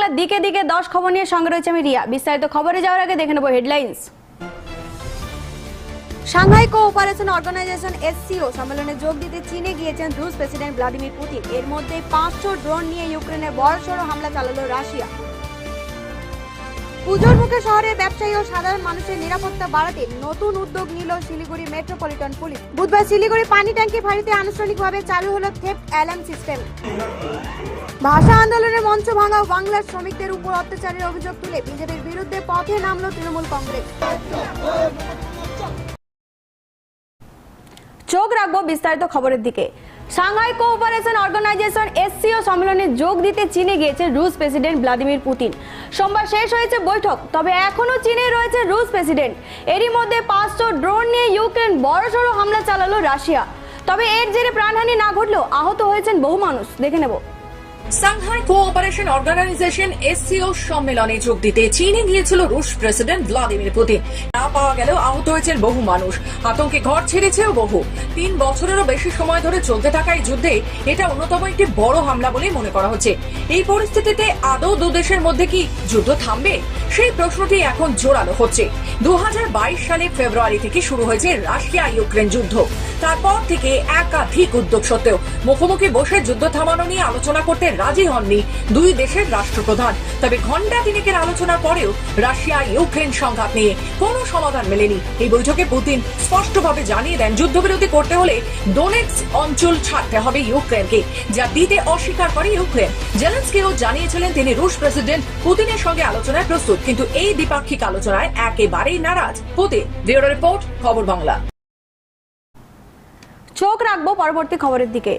বাংলার দিকে দিকে দশ খবর নিয়ে সঙ্গে রয়েছে আমি রিয়া। বিস্তারিত খবরে যাওয়ার আগে দেখে নেব headline Shanghai cooperation organisation SCO সম্মেলনে যোগ দিতে চীনে গিয়েছেন রুশ প্রেসিডেন্ট ভ্লাদিমির পুতিন এর মধ্যে পাঁচশো ড্রোন নিয়ে ইউক্রেনে বড়সড় হামলা চালালো রাশিয়া। পুজোর মুখে শহরের ব্যবসায়ী ও সাধারণ মানুষের নিরাপত্তা বাড়াতে নতুন উদ্যোগ নিল শিলিগুড়ি মেট্রোপলিটন পুলিশ। বুধবার শিলিগুড়ি পানি ট্যাঙ্কি ফাঁড়িতে আনুষ্ঠানিকভাবে চালু হলো থেফট অ্যালার্ম সিস্টেম ভাষা আন্দোলনের মঞ্চ ভাঙা বাংলার শ্রমিকদের উপর অত্যাচারের অভিযোগ তুলে বিজেপির বিরুদ্ধে পথে নামল তৃণমূল কংগ্রেস। চোখ রাখব বিস্তারিত খবরের দিকে। সাংহাই কোঅপারেশন অর্গানাইজেশন এসসিও সম্মেলনে যোগ দিতে চীনে গিয়েছে রুশ প্রেসিডেন্ট ভ্লাদিমির পুতিন। সোমবার শেষ হয়েছে বৈঠক, তবে এখনও চীনে রয়েছে রুশ প্রেসিডেন্ট। এরই মধ্যে পাঁচশো ড্রোন নিয়ে ইউক্রেন বড়সড় হামলা চালালো রাশিয়া। তবে এর জেরে প্রাণহানি না ঘটলেও আহত হয়েছেন বহু মানুষ। দেখে নেব। সাংহাই কোঅপারেশন অর্গানাইজেশন এসসিও সম্মেলনে যোগ দিতে চীনে গিয়েছিল রুশ প্রেসিডেন্ট ভ্লাদিমির পুতিন। না পাওয়া গেলেও আহত হয়েছেন বহু মানুষ। আতঙ্কে ঘর ছেড়েছেও বহু। তিন বছরেরও বেশি সময় ধরে চলতে থাকা এই যুদ্ধে এটা অন্যতম একটি বড় হামলা বলে মনে করা হচ্ছে। এই পরিস্থিতিতে আদৌ দু দেশের মধ্যে কি যুদ্ধ থামবে? সেই প্রশ্নটি এখন জোরালো হচ্ছে। দু হাজার বাইশ সালে ফেব্রুয়ারি থেকে শুরু হয়েছে রাশিয়া ইউক্রেন যুদ্ধ। তারপর থেকে একাধিক উদ্যোগ সত্ত্বেও মুখোমুখি বসে যুদ্ধ থামানো নিয়ে আলোচনা করতে রাজি হননি দুই দেশের রাষ্ট্রপ্রধান। তবে ঘণ্টা তিনেকের আলোচনার পরেও রাশিয়া, ইউক্রেন সংঘাত নিয়ে কোনো সমাধান মেলেনি। এই বৈঠকে পুতিন স্পষ্টভাবে জানিয়ে দেন, যুদ্ধবিরতি করতে হলে ডোনেক্স অঞ্চল ছাড়তে হবে ইউক্রেনকে, যা দিতে অস্বীকার করে ইউক্রেন। জেলেন্সকিও জানিয়েছিলেন তিনি রুশ প্রেসিডেন্ট পুতিনের সঙ্গে আলোচনায় প্রস্তুত, কিন্তু এই দ্বিপাক্ষিক আলোচনায় একেবারেই নারাজ। পুতিন, ব্যুরো রিপোর্ট, খবর বাংলা। চোখ রাখব পরবর্তী খবরের দিকে।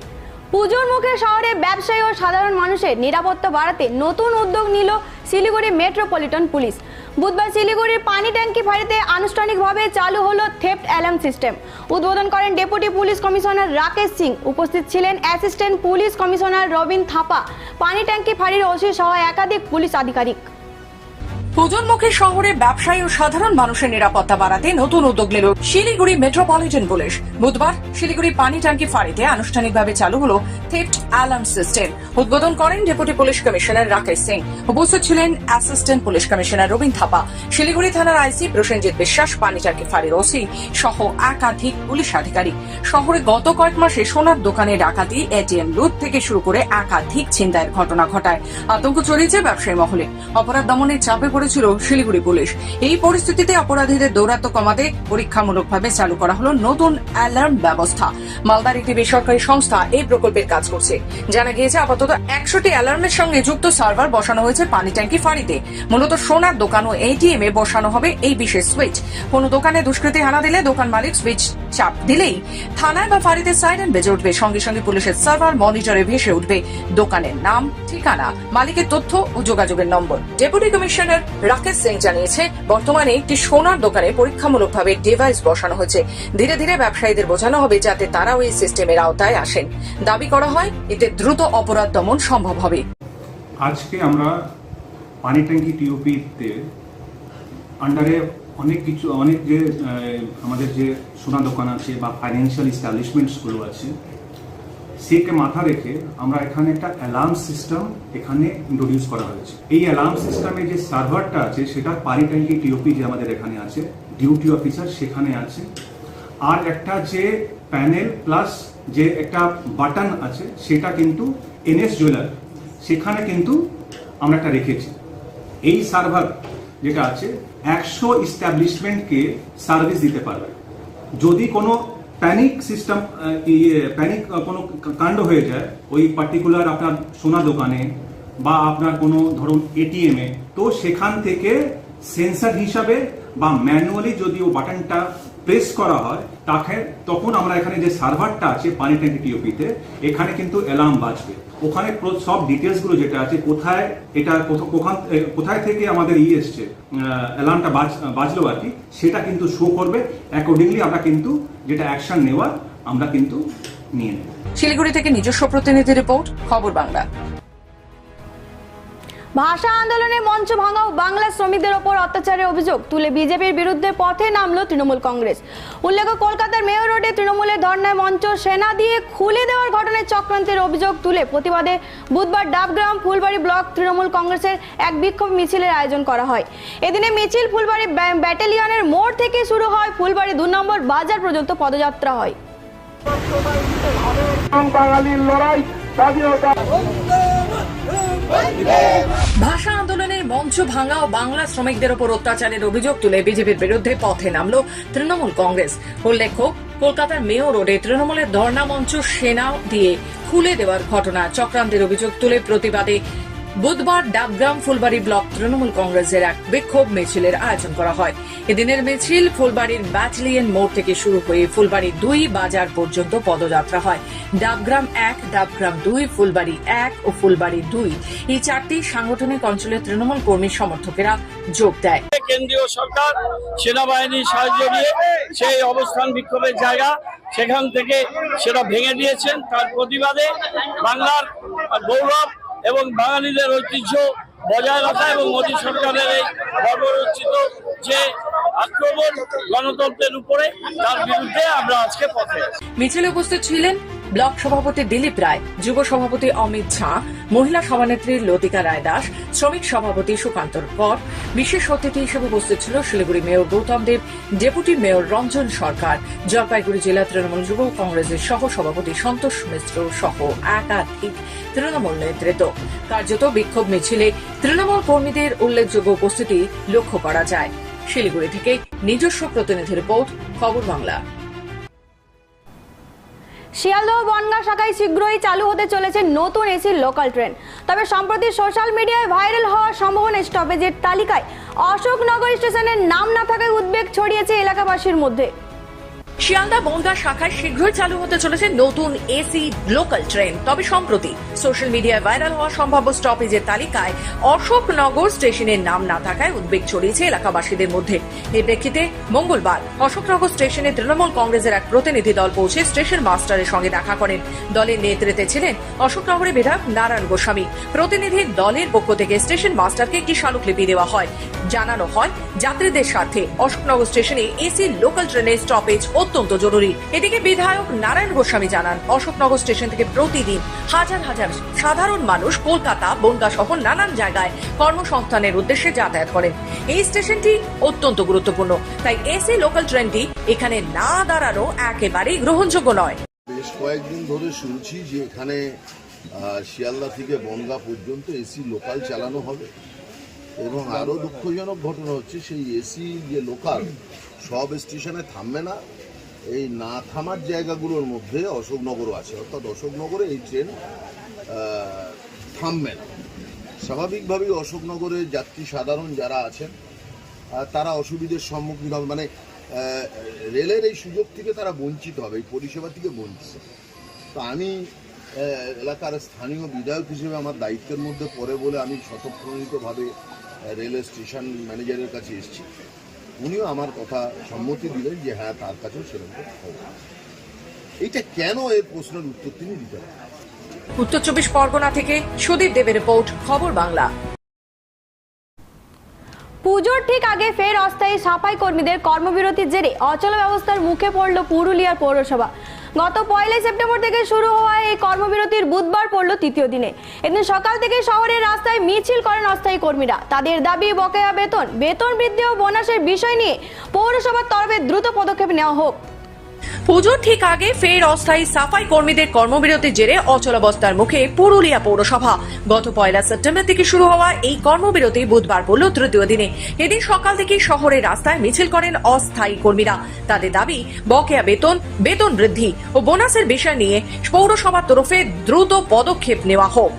পুজোর মুখে শহরে ব্যবসায়ী ও সাধারণ মানুষের নিরাপত্তা বাড়াতে নতুন উদ্যোগ নিল শিলিগুড়ি মেট্রোপলিটন পুলিশ। বুধবার শিলিগুড়ির পানি ট্যাঙ্কি ফাঁড়িতে আনুষ্ঠানিকভাবে চালু হলো থেফট অ্যালার্ম সিস্টেম। উদ্বোধন করেন deputy police commissioner Rakesh Singh. উপস্থিত ছিলেন assistant police commissioner Robin Thapa. Pani Tanki ফাঁড়ির ওসি সহ একাধিক পুলিশ আধিকারিক। পুজোর শহরে ব্যবসায়ী ও সাধারণ মানুষের নিরাপত্তা বাড়াতে নতুন উদ্যোগ নিল শিলিগুড়ি মেট্রোপলিটন পুলিশ। বুধবার শিলিগুড়ি পানি ট্যাঙ্কি ফাঁড়িতে আনুষ্ঠানিকভাবে চালু হলো থেফট অ্যালার্ম সিস্টেম উদ্বোধন করেন deputy police commissioner Rakesh Singh. উপস্থিত ছিলেন assistant police commissioner Robin Thapa. Siliguri থানার আইসি প্রসেনজিৎ বিশ্বাস, পানি ট্যাঙ্কি ফাঁড়ির ওসি সহ একাধিক পুলিশ আধিকারিক। শহরে গত কয়েক মাসে সোনার দোকানে ডাকাতি, এটিএম লুট থেকে শুরু করে একাধিক ছিনতাইয়ের ঘটনা ঘটায়। আতঙ্ক ছড়িয়েছে ব্যবসায়ী মহলে। অপরাধ দমনের চাপে পড়েছিল শিলিগুড়ি পুলিশ। এই পরিস্থিতিতে অপরাধীদের দৌরাত্ম কমাতে পরীক্ষামূলকভাবে চালু করা হলো নতুন অ্যালার্ম ব্যবস্থা। মালদার একটি বেসরকারি সংস্থা এই প্রকল্পের কাজ করছে। জানা গিয়েছে, আপাতত একশোটি অ্যালার্মের সঙ্গে যুক্ত সার্ভার বসানো হয়েছে পানি ট্যাঙ্কি ফাঁড়িতে। মূলত সোনার দোকান ও এটিএম এ বসানো হবে এই বিশেষ সুইচ কোনো দোকানে দুষ্কৃতী হানা দিলে দোকান মালিক সুইচ চাপ দিলেই থানায় বা ফাঁড়িতে সাইরেন বেজে উঠবে। সঙ্গে সঙ্গে পুলিশের সার্ভার মনিটরে ভেসে উঠবে দোকানের নাম, ঠিকানা, মালিকের তথ্য ও যোগাযোগের নম্বর। ডেপুটি কমিশনার রাকেশ সিং জানিয়েছে, বর্তমানে একটি সোনার দোকানে পরীক্ষামূলকভাবে ডিভাইস বসানো হয়েছে। ধীরে ধীরে ব্যবসায়ীদের বোঝানো হবে যাতে তারাও এই সিস্টেমের আওতায় আসেন। দাবি করা হয়, এতে দ্রুত অপরাধ দমন সম্ভব হবে। আজকে আমরা পানি ট্যাঙ্কি টিওপিতে আন্ডারে অনেক কিছু, অনেক যে আমাদের যে সোনা দোকান আছে বা ফাইন্যান্সিয়াল ইস্টাবলিশমেন্টসগুলো আছে, সেকে মাথা রেখে আমরা এখানে একটা অ্যালার্ম সিস্টেম এখানে ইন্ট্রোডিউস করা হয়েছে। এই অ্যালার্ম সিস্টেমে যে সার্ভারটা আছে, সেটা পানি ট্যাঙ্কি টিওপি যে আমাদের এখানে আছে ডিউটি অফিসার সেখানে আছে। আর একটা যে প্যানেল প্লাস যে একটা বাটন আছে, সেটা কিন্তু এনএস জুয়েলার সেখানে কিন্তু আমরা একটা রেখেছি। এই সার্ভার যেটা আছে, একশো ইস্টাবলিশমেন্টকে সার্ভিস দিতে পারবে। যদি কোনো প্যানিক সিস্টেম ইয়ে প্যানিক কোনো কাণ্ড হয়ে যায়, ওই পার্টিকুলার আপনার সোনা দোকানে বা আপনার কোনো ধরুন এটিএমে তো সেখান থেকে সেন্সার হিসাবে বা ম্যানুয়ালি যদি ও বাটনটা প্রেস করা হয়, তাকে তখন আমরা এখানে যে সার্ভারটা আছে, পানি ট্যাঙ্কি টিওপিতে এখানে কিন্তু অ্যালার্ম বাজবে। ওখানে সব ডিটেলসগুলো যেটা আছে, কোথায় এটা, কোথা- কোথায় থেকে আমাদের ই এসছে অ্যালার্মটা বাজ, বাজলো আর কি, সেটা কিন্তু শো করবে। অ্যাকর্ডিংলি আমরা কিন্তু যেটা অ্যাকশন নেওয়ার, আমরা কিন্তু নিয়ে নেব। শিলিগুড়ি থেকে নিজস্ব প্রতিনিধি রিপোর্ট খবর বাংলা। ভাষা আন্দোলনের মঞ্চ ভাঙাও বাংলা শ্রমিকদের ওপর অত্যাচারের অভিযোগ তুলে বিজেপির বিরুদ্ধে পথে নামলো তৃণমূল কংগ্রেস। উল্লেখ্য কলকাতার মেয়র রোডে তৃণমূলের ধর্নায় মঞ্চ সেনা দিয়ে খুলে দেওয়ার ঘটনায় চক্রান্তের অভিযোগ তুলে প্রতিবাদে বুধবার ডাবগ্রাম ফুলবাড়ি ব্লক তৃণমূল কংগ্রেসের এক বিক্ষোভ মিছিলের আয়োজন করা হয়। এদিনে মিছিল ফুলবাড়ি ব্য- ব্যাটালিয়নের মোড় থেকে শুরু হয়, ফুলবাড়ি দু নম্বর বাজার পর্যন্ত পদযাত্রা হয়। বাঙালির লড়াই, স্বাধীনতা। মঞ্চ ভাঙা ও বাংলা শ্রমিকদের ওপর অত্যাচারের অভিযোগ তুলে বিজেপির বিরুদ্ধে পথে নামল তৃণমূল কংগ্রেস। উল্লেখ্য, কলকাতার মেয়র রোডে তৃণমূলের ধর্ণা মঞ্চ সেনা দিয়ে খুলে দেওয়ার ঘটনা চক্রান্তের অভিযোগ তুলে প্রতিবাদে বুধবার ডাবগ্রাম ফুলবাড়ি ব্লক তৃণমূল কংগ্রেসের এক বিক্ষোভ মিছিলের আয়োজন করা হয়। এদিনের মিছিল ফুলবাড়ির ব্যাটালিয়ন মোড় থেকে শুরু হয়ে ফুলবাড়ি দুই বাজার পর্যন্ত পদযাত্রা হয়। ডাবগ্রাম এক ডাবগ্রাম দুই, ফুলবাড়ি এক ও ফুলবাড়ি দুই এই চারটি সাংগঠনিক অঞ্চলের তৃণমূল কর্মী সমর্থকেরা যোগ দেয়। কেন্দ্রীয় সরকার সেনাবাহিনীর সাহায্য নিয়ে সেই অবস্থান বিক্ষোভের জায়গা, সেখান থেকে সেটা ভেঙে দিয়েছেন। তার প্রতিবাদে বাংলার গৌরব এবং বাঙালিদের ঐতিহ্য বজায় রাখা এবং মোদী সরকারের এই গর্বরচিত যে আক্রমণ গণতন্ত্রের উপরে, তার বিরুদ্ধে আমরা আজকে পথে মিছিলে উপস্থিত ছিলেন ব্লক সভাপতি দিলীপ রায়, যুব সভাপতি অমিত ঝা, মহিলা সভানেত্রী লতিকা রায় দাস শ্রমিক সভাপতি সুকান্ত কর। বিশেষ অতিথি হিসেবে উপস্থিত ছিল Siliguri mayor Goutam Deb, deputy mayor Ranjan Sarkar, Jalpaiguri জেলা তৃণমূল যুব কংগ্রেসের সহ সভাপতি সন্তোষ মিশ্র সহ একাধিক তৃণমূল নেতৃত্ব। কার্যত বিক্ষোভ মিছিলে তৃণমূল কর্মীদের উল্লেখযোগ্য উপস্থিতি লক্ষ্য করা যায়। শিলিগুড়ি থেকে নিজস্ব প্রতিনিধি রিপোর্ট, খবর বাংলা। শিয়ালদহ বনগাঁ শাখায় শীঘ্রই চালু হতে চলেছে নতুন এসির লোকাল ট্রেন তবে সম্প্রতি সোশ্যাল মিডিয়ায় ভাইরাল হওয়ার সম্ভাবনা স্টপেজের তালিকায় অশোকনগর স্টেশনের নাম না থাকায় উদ্বেগ ছড়িয়েছে এলাকাবাসীর মধ্যে। শিয়ালদা বনগা শাখায় শীঘ্রই চালু হতে চলেছে নতুন এসি লোকাল ট্রেন। তবে সম্প্রতি সোশ্যাল মিডিয়ায় ভাইরাল হওয়া সম্ভাব্য স্টপেজের তালিকায় অশোকনগর স্টেশনের নাম না থাকায় উদ্বেগ ছড়িয়েছে এলাকাবাসীদের মধ্যে। এই প্রেক্ষিতে মঙ্গলবার অশোকনগর স্টেশনে তৃণমূল কংগ্রেসের এক প্রতিনিধি দল পৌঁছে স্টেশন মাস্টারের সঙ্গে দেখা করেন। দলের নেতৃত্বে ছিলেন অশোকনগরের বিধায়ক নারায়ণ গোস্বামী। প্রতিনিধি দলের পক্ষ থেকে স্টেশন মাস্টারকে একটি স্মারকলিপি দেওয়া হয়। জানানো হয় যাত্রীদের স্বার্থে অশোকনগর স্টেশনে এসি লোকাল ট্রেনের স্টপেজ অত্যন্ত জরুরি। এদিকে বিধায়ক নারায়ণ গোস্বামী জানান, অশোকনগর স্টেশন থেকে প্রতিদিন হাজার হাজার সাধারণ মানুষ কলকাতা, বনগা সহ নানান জায়গায় কর্মসংস্থানের উদ্দেশ্যে যাতায়াত করেন। এই স্টেশনটি অত্যন্ত গুরুত্বপূর্ণ। তাই এসি লোকাল ট্রেনটি এখানে না দাঁড়ানো একেবারেই গ্রহণযোগ্য নয়। বেশ কয়েকদিন ধরে শুনছি যে এখানে শিয়ালদা থেকে বনগা পর্যন্ত এসি লোকাল চালানো হবে। এবং আরও দুঃখজনক ঘটনা হচ্ছে, সেই এসি যে লোকাল, সব স্টেশনে থামবে না। এই না থামার জায়গাগুলোর মধ্যে অশোকনগরও আছে। অর্থাৎ অশোকনগরে এই ট্রেন থামবে না। স্বাভাবিকভাবেই অশোকনগরে যাত্রী সাধারণ যারা আছেন তারা অসুবিধের সম্মুখীন হবে। মানে রেলের এই সুযোগ থেকে তারা বঞ্চিত হবে, এই পরিষেবা থেকে বঞ্চিত। তো আমি এলাকার স্থানীয় বিধায়ক হিসেবে আমার দায়িত্বের মধ্যে পড়ে বলে আমি স্বতঃপ্রণীতভাবে রেলের স্টেশন ম্যানেজারের কাছে এসেছি। উনিও আমার কথা সম্মতি দিলেন যে হ্যাঁ তার কাছেও সেরকম হবে। এইটা কেন এর প্রশ্নের উত্তর তিনি দিতে পারেন? উত্তর চব্বিশ পরগনা থেকে সুদীপ দেবের রিপোর্ট খবর বাংলা। পুজোর ঠিক আগে ফের অস্থায়ী সাফাই কর্মীদের কর্মবিরতির জেরে অচল ব্যবস্থার মুখে পড়ল পুরুলিয়ার পৌরসভা। গত পয়লাই সেপ্টেম্বর থেকে শুরু হওয়া এই কর্মবিরতির বুধবার পড়ল তৃতীয় দিনে। এদিন সকাল থেকে শহরের রাস্তায় মিছিল করেন অস্থায়ী কর্মীরা। তাদের দাবি, বকেয়া বেতন বেতন বৃদ্ধি ও বোনাসের বিষয় নিয়ে পৌরসভার তরফে দ্রুত পদক্ষেপ নেওয়া হোক। পুজোর ঠিক আগে ফের অস্থায়ী সাফাই কর্মীদের কর্মবিরতির জেরে অচলাবস্থার মুখে পুরুলিয়া পৌরসভা। গত পয়লা সেপ্টেম্বর থেকে শুরু হওয়া এই কর্মবিরতি বুধবার পড়ল তৃতীয় দিনে। এদিন সকাল থেকে শহরের রাস্তায় মিছিল করেন অস্থায়ী কর্মীরা। তাদের দাবি, বকেয়া বেতন বেতন বৃদ্ধি ও বোনাসের বিষয় নিয়ে পৌরসভার তরফে দ্রুত পদক্ষেপ নেওয়া হোক।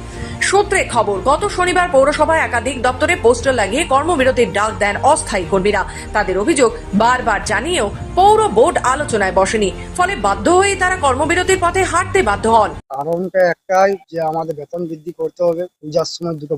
সূত্রে খবর, গত শনিবার পৌরসভায় একাধিক দপ্তরে পোস্টার লাগিয়ে কর্মবিরতির ডাক দেন অস্থায়ী কর্মীরা। তাদের অভিযোগ, বারবার জানিয়েও পৌর বোর্ড আলোচনায় বসেনি। ফলে বাধ্য হয়ে তারা কর্মবিরতির পথে হাঁটতে বাধ্য হন। কারণটা একটাই যে আমাদের বেতন বৃদ্ধি করতে হবে, পূজার সময় দুটো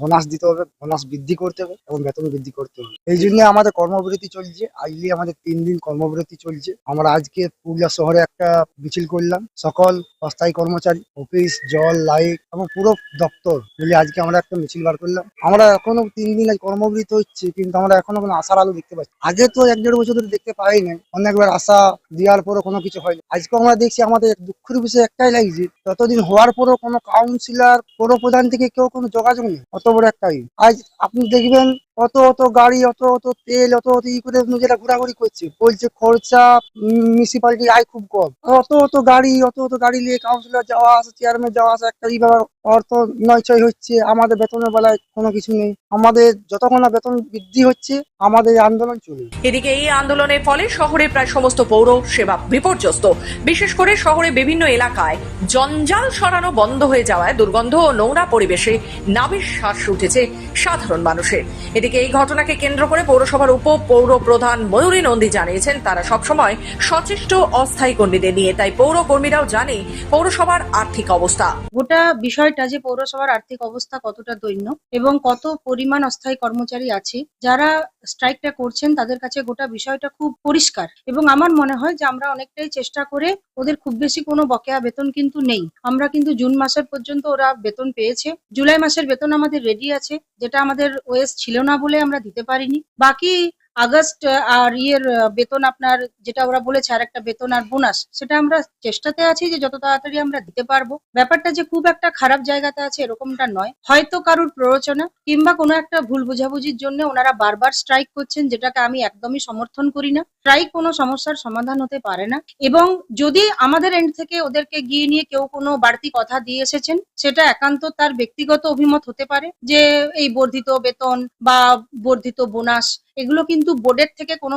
বোনাস দিতে হবে, বোনাস বৃদ্ধি করতে হবে এবং বেতন বৃদ্ধি করতে হবে। এই জন্য আমাদের কর্মবিরতি চলছে। আজকে আমাদের তিন দিন কর্মবিরতি চলছে। আমরা আজকে পুরুলিয়া শহরে একটা মিছিল করলাম। সকল অস্থায়ী কর্মচারী, অফিস, জল, লাইট এবং পুরো দপ্তর বলে আজকে আমরা একটা মিছিল বার করলাম। আমরা এখনও তিন দিন আজ কর্মবৃত হচ্ছে, কিন্তু আমরা এখনও কোনো আশার আলো দেখতে পাচ্ছি আগে তো এক দেড় বছর ধরে দেখতে পাই নাই, অনেকবার আশা দেওয়ার পরও কোনো কিছু হয়নি। আজকে আমরা দেখছি আমাদের দুঃখের বিষয় একটাই লাগছে ততদিন হওয়ার পরও কোনো কাউন্সিলর পৌর প্রধান থেকে কেউ কোনো যোগাযোগ নেই, অত বড় একটাই। আজ আপনি দেখবেন অত অত গাড়ি, অত অত তেল, অত অত ই করে নিজেরা ঘোরাঘুরি করছে। বলছে খরচা মিউনিসিপালিটি আয় খুব কম। অত অত গাড়ি, অত অত গাড়ি নিয়ে কাউন্সিলর যাওয়া আসা চেয়ারম্যান যাওয়া আসা, একটা ব্যাপার অর্থ নয়চয় হচ্ছে, আমাদের বেতনের বেলায় কোনো কিছু নেই। আমাদের যতক্ষণ না বেতন বৃদ্ধি হচ্ছে, আমাদের আন্দোলন চলবে এদিকে এই আন্দোলনের ফলে শহরের প্রায় সমস্ত পৌর সেবা বিপর্যস্ত। বিশেষ করে শহরে বিভিন্ন এলাকায় জঞ্জাল সরানো বন্ধ হয়ে যাওয়ায় দুর্গন্ধ ও নোংরা পরিবেশে নাবির শ্বাস উঠেছে সাধারণ মানুষের। এদিকে এই ঘটনাকে কেন্দ্র করে পৌরসভার উপ পৌর প্রধান ময়ূরী নন্দী জানিয়েছেন, তারা সবসময় সচেষ্ট, অস্থায়ী কর্মীদের নিয়ে। তাই পৌর কর্মীরাও জানে পৌরসভার আর্থিক অবস্থা। গোটা বিষয়টা যে পৌরসভার আর্থিক অবস্থা কতটা দৈন্য এবং কত পরিমাণ অস্থায়ী কর্মচারী আছে, যারা স্ট্রাইকটা করছেন তাদের কাছে গোটা বিষয়টা খুব পরিষ্কার। এবং আমার মনে হয় যে আমরা অনেকটাই চেষ্টা করে ওদের খুব বেশি কোনো বকেয়া বেতন কিন্তু নেই। আমরা কিন্তু জুন মাসের পর্যন্ত ওরা বেতন পেয়েছে। জুলাই মাসের বেতন আমাদের রেডি আছে, যেটা আমাদের ওয়েস ছিল না বলে আমরা দিতে পারিনি। বাকি আগস্ট আর ইয়ের বেতন আপনার, যেটা ওরা বলেছে আর একটা বেতন আর বোনাস, সেটা আমরা চেষ্টাতে আছি যে যত তাড়াতাড়ি আমরা দিতে পারব। ব্যাপারটা যে খুব একটা খারাপ জায়গাতে আছে এরকমটা নয়। হয়তো কারুর প্ররোচনা, কিংবা কোনো একটা ভুল বোঝাবুঝির জন্য ওনারা বারবার স্ট্রাইক করছেন, যেটাকে আমি একদমই সমর্থন করি না। স্ট্রাইক কোনো সমস্যার সমাধান হতে পারে না। এবং যদি আমাদের এন্ড থেকে ওদেরকে গিয়ে নিয়ে কেউ কোনো বাড়তি কথা দিয়ে এসেছেন, সেটা একান্ত তার ব্যক্তিগত অভিমত হতে পারে যে এই বর্ধিত বেতন বা বর্ধিত বোনাস, এগুলো কিন্তু বোর্ডের থেকে কোনো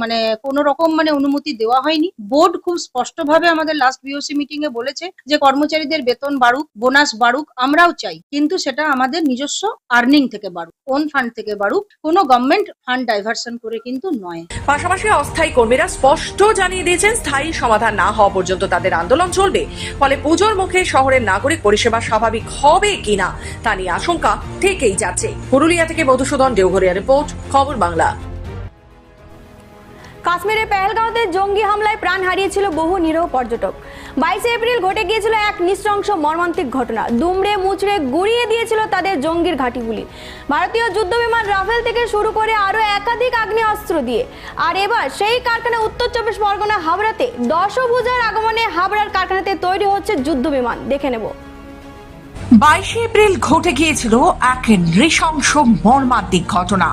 মানে কোনো রকম মানে অনুমতি দেওয়া হয়নি। বোর্ড খুব স্পষ্টভাবে আমাদের লাস্ট বিওসি মিটিং এ বলেছে যে কর্মচারীদের বেতন বাড়ুক, বোনাস বাড়ুক, আমরাও চাই। কিন্তু সেটা আমাদের নিজস্ব আর্নিং থেকে বাড়ুক কোন ফান্ড থেকে বাড়ুক, কোনো গভর্নমেন্ট ফান্ড ডাইভারশন করে কিন্তু নয়। পাশাপাশি অস্থায়ী কর্মীরা স্পষ্ট জানিয়ে দিয়েছেন, স্থায়ী সমাধান না হওয়া পর্যন্ত তাদের আন্দোলন চলবে। ফলে পুজোর মুখে শহরের নাগরিক পরিষেবা স্বাভাবিক হবে কিনা, তা নিয়ে আশঙ্কা থেকেই যাচ্ছে। পুরুলিয়া থেকে মধুসূদন, দেওঘরিয়া রিপোর্ট, খবর বাংলা। কাশ্মীরের পেহেলগাঁওতে জঙ্গি হামলায় প্রাণ হারিয়েছিল বহু নিরহ পর্যটক। বাইশে এপ্রিল ঘটে গিয়েছিল এক নৃশংস মর্মান্তিক ঘটনা। দুমড়ে মুচড়ে গুড়িয়ে দিয়েছিল তাদের জঙ্গির ঘাঁটিগুলি। ভারতীয় যুদ্ধবিমান রাফেল থেকে শুরু করে আরও একাধিক আগ্নেয়াস্ত্র দিয়ে। আর এবার সেই কারখানা উত্তর চব্বিশ পরগনা হাবড়াতে দশভুজার আগমনে হাবড়ার কারখানাতে তৈরি হচ্ছে যুদ্ধবিমান দেখে নেব। বাইশে এপ্রিল ঘটে গিয়েছিল এক নৃশংস মর্মান্তিক ঘটনা।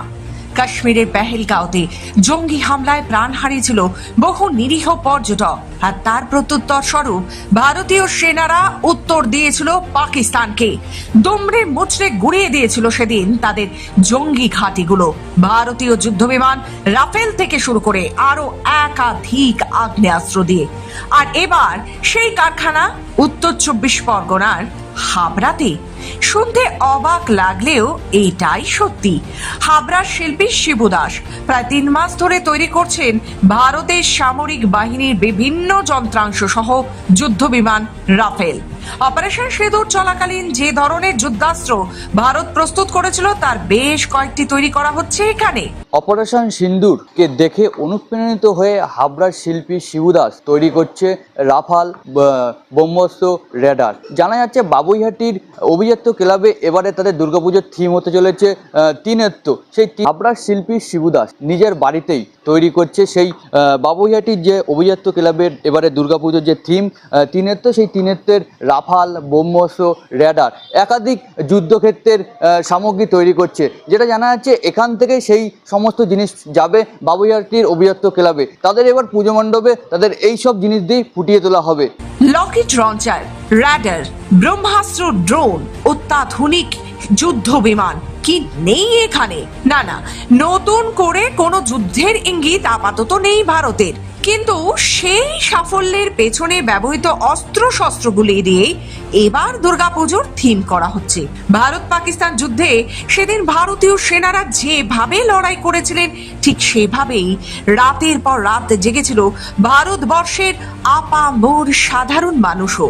কাশ্মীরের পেহেলগাঁওতে। জঙ্গি হামলায় প্রাণ হারিয়েছিল বহু নিরীহ পর্যটক। আর তার প্রত্যুত্তর স্বরূপ ভারতীয় সেনারা উত্তর দিয়েছিল পাকিস্তানকে। দুমড়ে মুচড়ে গুড়িয়ে দিয়েছিল সেদিন তাদের জঙ্গি ঘাঁটিগুলো। ভারতীয় যুদ্ধবিমান রাফেল থেকে শুরু করে আরও একাধিক আগ্নেয়াস্ত্র দিয়ে। আর এবার সেই কারখানা উত্তর চব্বিশ পরগনার হাবড়াতে শুনতে অবাক লাগলেও এটাই সত্যি। হাবড়ার শিল্পী শিবু দাস প্রায় তিন মাস ধরে তৈরি করছেন ভারতের সামরিক বাহিনীর বিভিন্ন যন্ত্রাংশ সহ যুদ্ধবিমান রাফেল। অপারেশন সিঁদুর চলাকালীন যে ধরনের যুদ্ধাস্ত্র ভারত প্রস্তুত করেছিল, তার বেশ কয়েকটি তৈরি করা হচ্ছে এখানে। অপারেশন সিন্দুরকে দেখে অনুপ্রাণিত হয়ে হাবড়ার শিল্পী শিবুদাস তৈরি করছে রাফাল বা- ব্রহ্মস্ত্র রেডার জানা যাচ্ছে বাবুইহাটির অভিজাত্য ক্লাবে এবারে তাদের দুর্গাপুজোর থিম হতে চলেছে তিনেত্ব। সেই হাবড়ার শিল্পী শিবুদাস নিজের বাড়িতেই তৈরি করছে সেই বাবুইহাটির যে অভিজাত্য ক্লাবের এবারে দুর্গাপুজোর যে থিম তিনেত্ব, সেই তিনেত্বের রাফাল ব্রহ্মস্ত্র রেডার একাধিক যুদ্ধক্ষেত্রের সামগ্রী তৈরি করছে। যেটা জানা যাচ্ছে এখান থেকে সেই সমস্ত জিনিস যাবে বাবুইহাটির অভিজাত্য ক্লাবে। তাদের এবার পুজো মণ্ডপে তাদের এই সব জিনিস দিয়েই ফুটিয়ে তোলা হবে। Rocket launcher radar Brahmastra drone অত্যাধুনিক যুদ্ধ বিমান। কি নেই এখানে? না না, নতুন করে কোনো যুদ্ধের ইঙ্গিত আপাতত নেই ভারতের। কিন্তু সেই সাফল্যের পেছনে ব্যবহৃত অস্ত্র শস্ত্রগুলি দিয়ে এবার দুর্গাপুজোর থিম করা হচ্ছে। ভারত পাকিস্তান যুদ্ধে সেদিন ভারতীয় সেনারা যেভাবে লড়াই করেছিলেন, ঠিক সেভাবেই রাতের পর রাত জেগেছিল ভারতবর্ষের আপামোর সাধারণ মানুষও।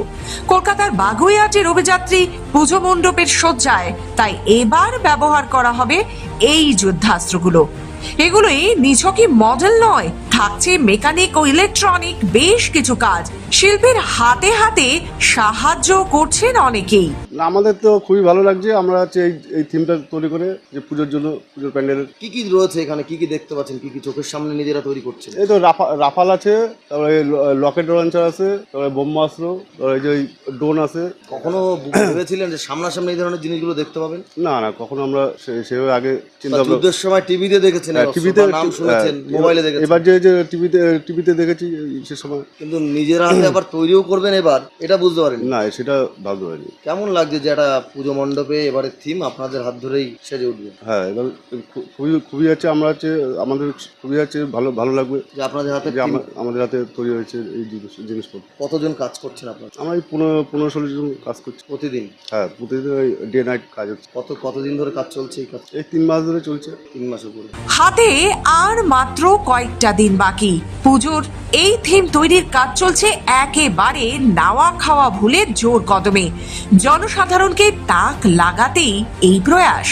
কলকাতার বাগুইয়াটির অভিযাত্রী পুজো মণ্ডপের সজ্জায় তাই এবার ব্যবহার করা হবে এই যুদ্ধাস্ত্রগুলো। এগুলোই নিছকই মডেল নয়, থাকছে মেকানিক ও ইলেকট্রনিক বেশ কিছু কাজ। শিল্পের হাতে হাতে সাহায্য করছেন অনেকেই। না আমাদের তো খুবই ভালো লাগছে। আমরা হচ্ছে এই এই থিমটা তৈরি করে যে পুজোর জন্য পুজোর প্যান্ডেলের। কি কি রয়েছে এখানে? কি কি দেখতে পাচ্ছেন? কি কি চোখের সামনে নিজেরা তৈরি করছেন? এই তো রাফা রাফাল আছে তারপরে লকেট লঞ্চার আছে তারপরে বোম্বাস্ত্র তারপরে যে ওই ড্রোন আছে। কখনো ভেবেছিলেন যে সামনাসামনি এই ধরনের জিনিসগুলো দেখতে পাবেন? না না কখনো আমরা সেভাবে আগে চিন্তা যুদ্ধের সময় টিভিতে দেখেছেন হ্যাঁ, টিভিতে নাম শুনেছেন হ্যাঁ, মোবাইলে দেখেছেন। এবার যে যে টিভিতে টিভিতে দেখেছি সে সময় কিন্তু নিজেরা আবার তৈরিও করবেন এবার এটা বুঝতে পারেন। না সেটা ভাবতে পারিনি। কেমন লাগছে যে একটা পুজো মণ্ডপে এবারে থিম আপনাদের হাত ধরেই সেজে উঠবে। হ্যাঁ এবার খুবই খুবই হচ্ছে আমরা হচ্ছে আমাদের খুবই হচ্ছে ভালো ভালো লাগবে যে আপনাদের হাতে যে আমাদের হাতে তৈরি হয়েছে এই জিনিস- জিনিসপত্র। কতজন কাজ করছেন আপনার? আমরা এই পনেরো পনেরো ষোলো জন কাজ করছি। প্রতিদিন? হ্যাঁ প্রতিদিন ওই ডে নাইট কাজ হচ্ছে। কত কতদিন ধরে কাজ চলছে এই কাজ? এই তিন মাস ধরে চলছে। তিন মাস উপরে। হাতে আর মাত্র কয়েকটা দিন বাকি। পুজোর এই থিম তৈরির কাজ চলছে একেবারে নাওয়া খাওয়া ভুলে জোর কদমে। জনসাধারণকে তাক লাগাতেই এই প্রয়াস।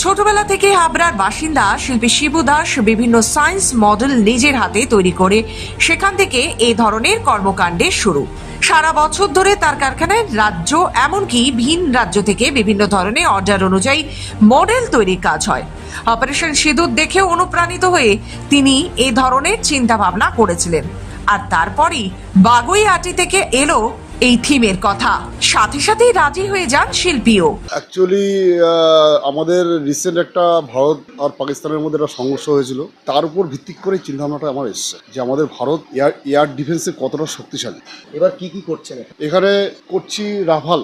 ছোটবেলা থেকে হাবড়ার বাসিন্দা শিল্পী শিবু দাস বিভিন্ন সায়েন্স মডেল নিজের হাতে তৈরি করে সেখান থেকে এই ধরনের কর্মকাণ্ডের শুরু। সারা বছর ধরে তার কারখানায় রাজ্য এমনকি ভিন রাজ্য থেকে বিভিন্ন ধরনের অর্ডার অনুযায়ী মডেল তৈরির কাজ হয়। অপারেশন সিঁদুর দেখে অনুপ্রাণিত হয়ে তিনি এ ধরনের চিন্তা ভাবনা করেছিলেন। আর তারপরই বাগুইআটি থেকে এলো এই থিমের কথা। সাথে সাথেই রাজি হয়ে যান শিল্পীও। অ্যাকচুয়ালি আমাদের রিসেন্ট একটা ভারত আর পাকিস্তানের মধ্যে একটা সংঘর্ষ হয়েছিল। তার উপর ভিত্তি করে চিন্তাভাবনাটা আমার এসছে যে আমাদের ভারত এয়ার এয়ার ডিফেন্সে কতটা শক্তিশালী। এবার কি কি করছেন? এখানে করছি রাফাল।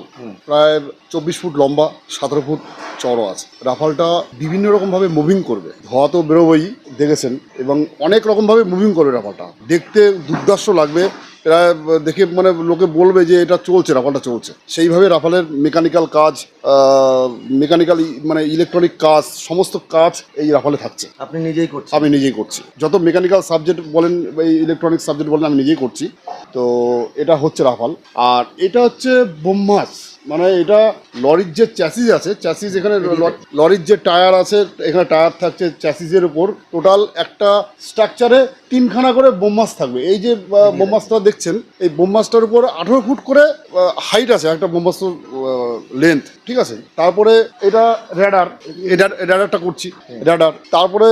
প্রায় চব্বিশ ফুট লম্বা সতেরো ফুট চড়ো আছে। রাফালটা বিভিন্ন রকমভাবে মুভিং করবে। ধোয়া তো বেরোবেই দেখেছেন। এবং অনেক রকমভাবে মুভিং করবে রাফালটা। দেখতে দুর্দর্শ লাগবে। প্রায় দেখে মানে লোকে বলবে যে এটা চলছে রাফালটা চলছে। সেইভাবে রাফালের মেকানিক্যাল কাজ মেকানিক্যাল মানে ইলেকট্রনিক কাজ সমস্ত কাজ এই রাফালে থাকছে। আপনি নিজেই করছেন? আমি নিজেই করছি। যত মেকানিক্যাল সাবজেক্ট বলেন এই ইলেকট্রনিক সাবজেক্ট বলেন আমি নিজেই করছি। তো এটা হচ্ছে রাফাল। আর এটা হচ্ছে বোম্মাস মানে এটা লরির যে চ্যাসিস আছে চ্যাসিস এখানে লরির যে টায়ার আছে, এখানে টায়ার থাকছে চ্যাসিসের উপর। টোটাল একটা স্ট্রাকচারে তিনখানা করে বোমাস থাকবে। এই যে বোমাসটা দেখছেন, এই বোমাসটার উপর আঠেরো ফুট করে হাইট আছে, একটা বোম্মাসের লেন্থ ঠিক আছে? তারপরে এটা র্যাডার এটা র্যাডারটা করছি র্যাডার তারপরে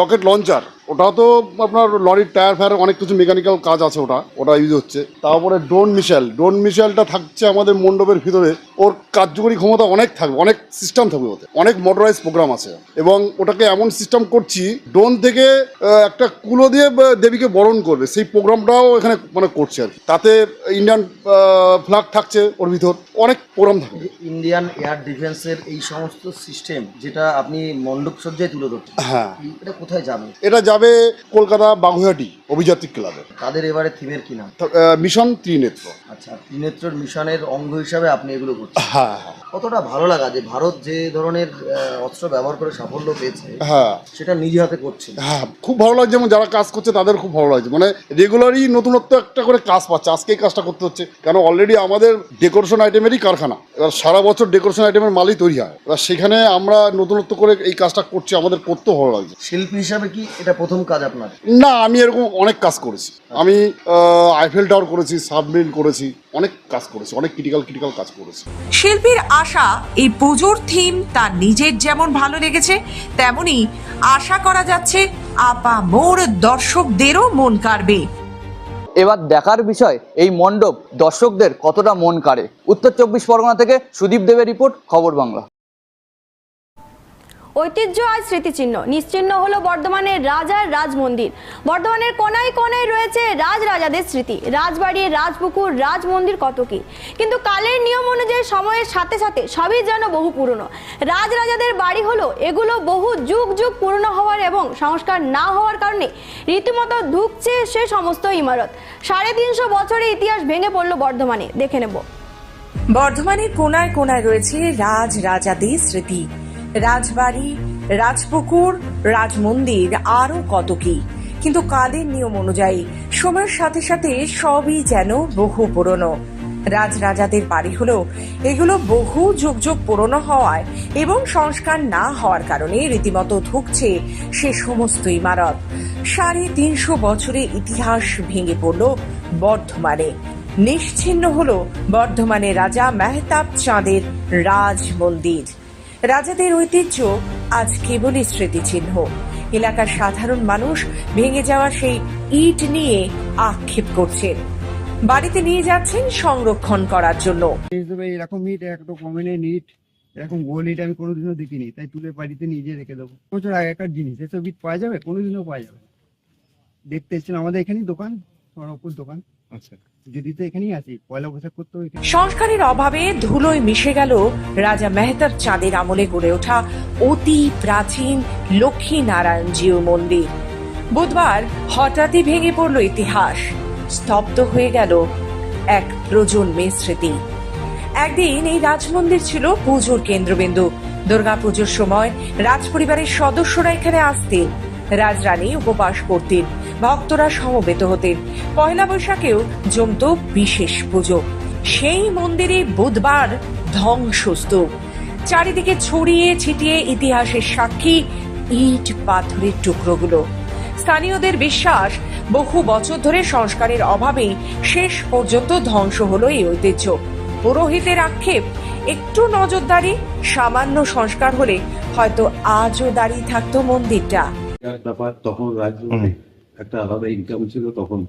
রকেট লঞ্চার ওটা তো আপনার লরির টায়ার ফায়ার অনেক কিছু মেকানিক্যাল কাজ আছে ওটা ওটা ইউজ হচ্ছে। তারপরে ড্রোন মিসাইল ড্রোন মিসাইলটা থাকছে আমাদের মণ্ডপের ভিতরে। ওর কার্যকরী ক্ষমতা অনেক থাকবে অনেক সিস্টেম থাকবে ওতে অনেক মোটরাইজ প্রোগ্রাম আছে। এবং ওটাকে এমন সিস্টেম করছি ড্রোন থেকে একটা কুলো দিয়ে দেবীকে বরণ করবে। সেই প্রোগ্রামটাও এখানে মানে করছে আর কি। তাতে ইন্ডিয়ান ফ্ল্যাগ থাকছে ওর ভিতর অনেক প্রোগ্রাম থাকবে। ইন্ডিয়ান এয়ার ডিফেন্সের এই সমস্ত সিস্টেম যেটা আপনি মণ্ডপ সজ্জায় তুলে ধরছেন হ্যাঁ। এটা কোথায় যাবে? এটা যাবে কলকাতা বাগুইহাটি। অভিযাত্রী ক্লাবে। তাদের এবারে থিমের কি নাম? মিশন ত্রিনেত্র। আচ্ছা ত্রিনেত্রর মিশনের অঙ্গ হিসাবে আপনি এগুলো করছেন। হ্যাঁ হ্যাঁ কতটা ভালো লাগা যে ভারত যে ধরনের অস্ত্র ব্যবহার করে সাফল্য পেয়েছে হ্যাঁ। সেটা নিজে হাতে করছে হ্যাঁ খুব ভালো লাগছে এবং যারা কাজ করছে তাদের খুব ভালো লাগছে। মানে রেগুলারই নতুনত্ব একটা করে কাজ পাচ্ছে। আজকে এই কাজটা করতে হচ্ছে। কেন অলরেডি আমাদের ডেকোরেশন আইটেমেরই কারখানা। এবার সারা বছর ডেকোরেশন আইটেমের মালই তৈরি হয়। এবার সেখানে আমরা নতুনত্ব করে এই কাজটা করছি। আমাদের করতেও ভালো লাগছে। শিল্পী হিসাবে কি এটা প্রথম কাজ আপনার? না আমি এরকম অনেক কাজ করেছি। আমি আইফেল টাওয়ার করেছি সাবমেরিন করেছি অনেক কাজ করেছি অনেক ক্রিটিক্যাল ক্রিটিক্যাল কাজ করেছি। শিল্পীর আশা এই পুজোর থিম তার নিজের যেমন ভালো লেগেছে তেমনি আশা করা যাচ্ছে আপা মোর দর্শকদেরও মন কাড়বে। এবার দেখার বিষয় এই মণ্ডপ দর্শকদের কতটা মন কাড়ে? উত্তর চব্বিশ পরগনা থেকে সুদীপ দেবের রিপোর্ট খবর বাংলা। ঐতিহ্য আর স্মৃতিচিহ্ন। নিশ্চিহ্ন হলো বর্ধমানের রাজার রাজমন্দির। বর্ধমানের কোনায় কোনায় রয়েছে রাজ রাজাদের স্মৃতি। রাজবাড়ি, রাজপুকুর রাজ মন্দির কত কি? কিন্তু কালের নিয়ম অনুযায়ী সময়ের সাথে সাথে সবই যেন বহু পুরনো। রাজ রাজাদের বাড়ি হলো এগুলো বহু যুগ যুগ পুরনো হওয়ার এবং সংস্কার না হওয়ার কারণে রীতিমতো ধুকছে সে সমস্ত ইমারত। সাড়ে তিনশো বছরের ইতিহাস ভেঙে পড়ল বর্ধমানে। দেখে নেব। বর্ধমানের কোনায় কোনায় রয়েছে রাজ রাজাদের স্মৃতি। রাজবাড়ি, রাজপুকুর, রাজমন্দির আরও কত কি। কিন্তু কালের নিয়ম অনুযায়ী, সময়ের সাথে সাথে সবই যেন বহু পুরনো। রাজ রাজাদের বাড়ি হলো এগুলো বহু যুগ যুগ পুরনো হওয়ায় এবং সংস্কার না হওয়ার কারণে রীতিমতো ধুকছে সে সমস্ত ইমারত। সাড়ে তিনশো বছরের ইতিহাস ভেঙে পড়ল বর্ধমানে। নিশ্চিহ্ন হল বর্ধমানের রাজা মেহতাব চাঁদের রাজ মন্দির রাজাদের ঐতিহ্য আজ কেবলই স্মৃতিচিহ্ন। এলাকার সাধারণ মানুষ ভেঙে যাওয়া সেই ইট নিয়ে আক্ষেপ করছেন। বাড়িতে নিয়ে যাচ্ছেন সংরক্ষণ করার জন্য। এরকম ইট একটা কমেনের ইট, এরকম গোল ইট আমি কোনোদিনও দেখিনি। তাই তুলে বাড়িতে নিজে রেখে দেবো। বছর আগেকার জিনিস, এসব ইট পাওয়া যাবে? কোনোদিনও পাওয়া যাবে দেখতে এসেছিলাম আমাদের এখানেই দোকান সরপুর দোকান। করতে সংস্কারের অভাবে ধুলোয় মিশে গেল রাজা মেহতাব চাঁদের আমলে গড়ে ওঠা অতি প্রাচীন লক্ষ্মী নারায়ণ জিউ মন্দির। বুধবার হঠাৎই ভেঙে পড়ল ইতিহাস। স্তব্ধ হয়ে গেল এক প্রজন্মের স্মৃতি। একদিন এই রাজমন্দির ছিল পুজোর কেন্দ্রবিন্দু। দুর্গাপুজোর সময় রাজপরিবারের সদস্যরা এখানে আসতেন। রাজরানী উপবাস করতেন। ভক্তরা সমবেত হতেন পয়লা বৈশাখেও জমত বিশেষ পুজো। সেই মন্দিরে বুধবার ধ্বংসস্তূপ। চারিদিকে ছড়িয়ে ছিটিয়ে ইতিহাসের সাক্ষী ইট পাথরের টুকরোগুলো। স্থানীয়দের বিশ্বাস বহু বছর ধরে সংস্কারের অভাবে শেষ পর্যন্ত ধ্বংস হলো এই ঐতিহ্য। পুরোহিতের আক্ষেপ একটু নজরদারি সামান্য সংস্কার হলে হয়তো আজও দাঁড়িয়ে থাকতো মন্দিরটা। ব্যাপার তখন রাজ্য একটা আলাদা ইনকাম ছিল তখন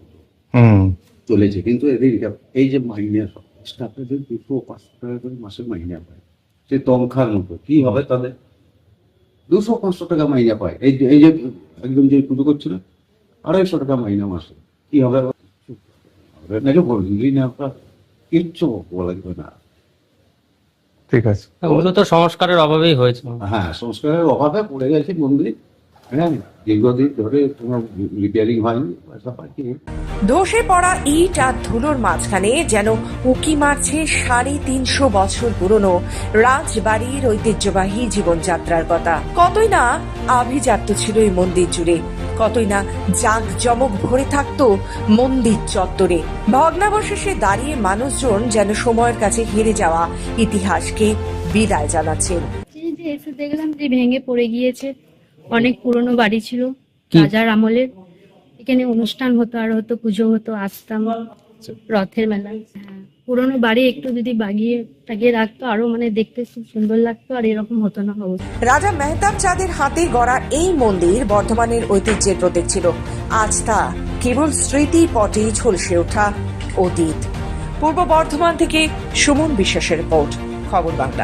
চলেছে। কিন্তু এদের এই যে মাইনে স্টাফেদের দুশো পাঁচশো টাকা করে মাসের মাইনে পায়। সে তনখার মতো। কি হবে তাদের? দুশো পাঁচশো টাকা মাইনে পায়। এই যে- এই যে একদম যে পুজো করছিল আড়াইশো টাকা মাইনে মাসে। কি হবে? নাকি বললি না আপনার কিচ্ছু বলা যাবে না। ঠিক আছে। ওগুলো তো সংস্কারের অভাবেই হয়েছে। হ্যাঁ সংস্কারের অভাবে পড়ে গেছে মন্দির। হ্যাঁ দীর্ঘদিন ধরে কোনো রিপেয়ারিং হয়নি ব্যাপার ধসে পড়া ইট আর ধুলোর মাঝখানে যেন উকি মারছে সাড়ে তিনশো বছর পুরনো রাজবাড়ির ঐতিহ্যবাহী জীবনযাত্রার কথা। কতই না আভিজাত্য ছিল এই মন্দির জুড়ে কতই না জাঁক জমক ভরে থাকতো মন্দির চত্বরে। ভগ্নাবশেষে দাঁড়িয়ে মানুষজন যেন সময়ের কাছে হেরে যাওয়া ইতিহাসকে বিদায় জানাচ্ছেন। যে এসে দেখলাম যে ভেঙে পড়ে গিয়েছে অনেক পুরনো বাড়ি ছিল রাজার আমলের এখানে অনুষ্ঠান হতো আর হতো পুজো হতো আসতাম রথের মেলা। পুরনো বাড়ি একটু যদি বাগিয়ে টাগিয়ে রাখতো আরও মানে দেখতে খুব সুন্দর লাগতো আর এরকম হতো না অবস্থা রাজা মেহতাব চাঁদের হাতে গড়া এই মন্দির বর্ধমানের ঐতিহ্যের প্রতীক ছিল। আজ তা কেবল স্মৃতি পটে ঝলসে ওঠা অতীত। পূর্ব বর্ধমান থেকে সুমন বিশ্বাসের রিপোর্ট খবর বাংলা।